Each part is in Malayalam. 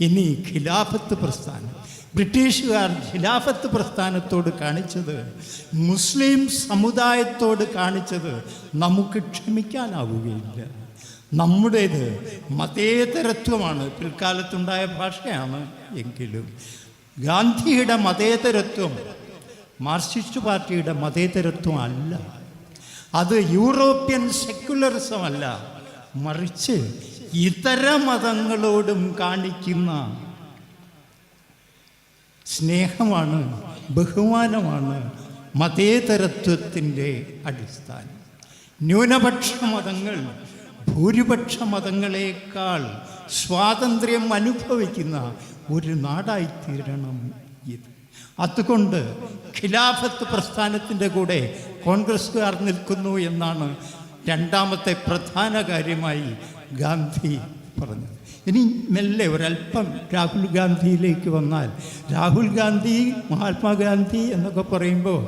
ഇനി ഖിലാഫത്ത് പ്രസ്ഥാനം. ബ്രിട്ടീഷുകാർ ഖിലാഫത്ത് പ്രസ്ഥാനത്തോട് കാണിച്ചത് മുസ്ലിം സമുദായത്തോട് കാണിച്ചത് നമുക്ക് ക്ഷമിക്കാനാവുകയില്ല. നമ്മുടേത് മതേതരത്വമാണ്. പിൽക്കാലത്തുണ്ടായ ഭാഷയാണ് എങ്കിലും ഗാന്ധിയുടെ മതേതരത്വം മാർക്സിസ്റ്റ് പാർട്ടിയുടെ മതേതരത്വം അല്ല. അത് യൂറോപ്യൻ സെക്യുലറിസം അല്ല. മറിച്ച് ഇതര മതങ്ങളോടും കാണിക്കുന്ന സ്നേഹമാണ് ബഹുമാനമാണ് മതേതരത്വത്തിന്റെ അടിസ്ഥാനം. ന്യൂനപക്ഷ മതങ്ങൾ ഭൂരിപക്ഷ മതങ്ങളെക്കാൾ സ്വാതന്ത്ര്യം അനുഭവിക്കുന്ന ഒരു നാടായിത്തീരണം ഇത്. അതുകൊണ്ട് ഖിലാഫത്ത് പ്രസ്ഥാനത്തിന്റെ കൂടെ കോൺഗ്രസ്സുകാർ നിൽക്കുന്നു എന്നാണ് രണ്ടാമത്തെ പ്രധാന കാര്യമായി ഗാന്ധി പറഞ്ഞത് ഇനി മെല്ലെ ഒരല്പം രാഹുൽ ഗാന്ധിയിലേക്ക് വന്നാൽ രാഹുൽ ഗാന്ധി മഹാത്മാഗാന്ധി എന്നൊക്കെ പറയുമ്പോൾ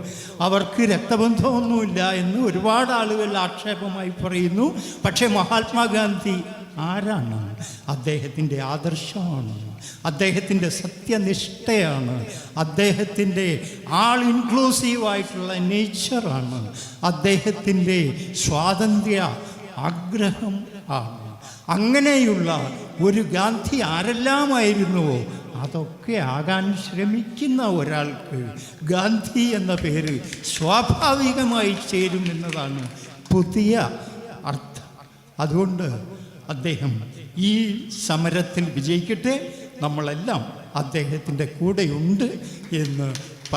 അവർക്ക് രക്തബന്ധമൊന്നുമില്ല എന്ന് ഒരുപാട് ആളുകൾ ആക്ഷേപമായി പറയുന്നു. പക്ഷേ മഹാത്മാഗാന്ധി ആരാണ്? അദ്ദേഹത്തിന്റെ ആദർശമാണ്. അദ്ദേഹത്തിന്റെ സത്യനിഷ്ഠയാണ്. അദ്ദേഹത്തിന്റെ ആൾ ഇൻക്ലൂസീവായിട്ടുള്ള നേച്ചറാണ് അദ്ദേഹത്തിന്റെ സ്വാതന്ത്ര്യ ആഗ്രഹം ആണ്. അങ്ങനെയുള്ള ഒരു ഗാന്ധി ആരെല്ലാമായിരുന്നുവോ? അതൊക്കെ ആകാൻ ശ്രമിക്കുന്ന ഒരാൾക്ക് ഗാന്ധി എന്ന പേര് സ്വാഭാവികമായി ചേരുമെന്നതാണ് പുതിയ അർത്ഥം. അതുകൊണ്ട് അദ്ദേഹം ഈ സമരത്തിൽ വിജയിക്കട്ടെ നമ്മളെല്ലാം അദ്ദേഹത്തിന്റെ കൂടെയുണ്ട് എന്ന്